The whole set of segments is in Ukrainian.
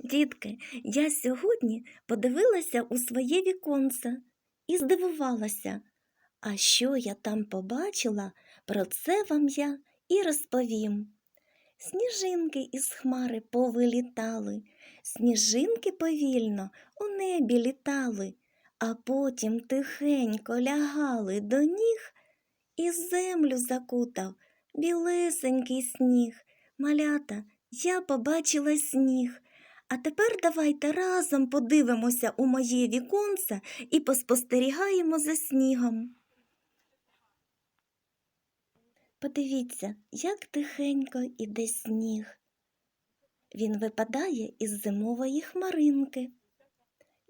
Дітки, я сьогодні подивилася у своє віконце і здивувалася. А що я там побачила, про це вам я і розповім. Сніжинки із хмари повилітали, сніжинки повільно у небі літали, а потім тихенько лягали до ніг і землю закутав білесенький сніг. Малята, я побачила сніг. А тепер давайте разом подивимося у моє віконце і поспостерігаємо за снігом. Подивіться, як тихенько іде сніг. Він випадає із зимової хмаринки.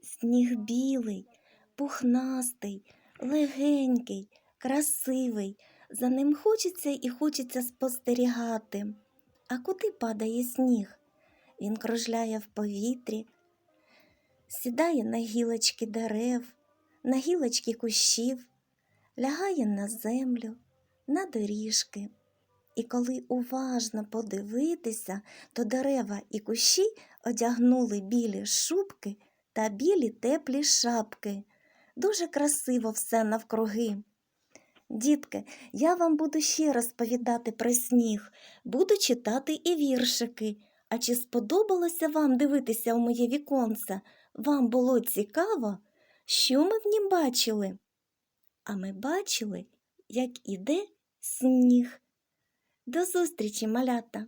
Сніг білий, пухнастий, легенький, красивий. За ним хочеться і хочеться спостерігати. А куди падає сніг? Він кружляє в повітрі, сідає на гілочки дерев, на гілочки кущів, лягає на землю, на доріжки. І коли уважно подивитися, то дерева і кущі одягнули білі шубки та білі теплі шапки. Дуже красиво все навкруги. Дітки, я вам буду ще розповідати про сніг, буду читати і віршики. А чи сподобалося вам дивитися у моє віконце? Вам було цікаво, що ми в нім бачили? А ми бачили, як іде сніг. До зустрічі, малята!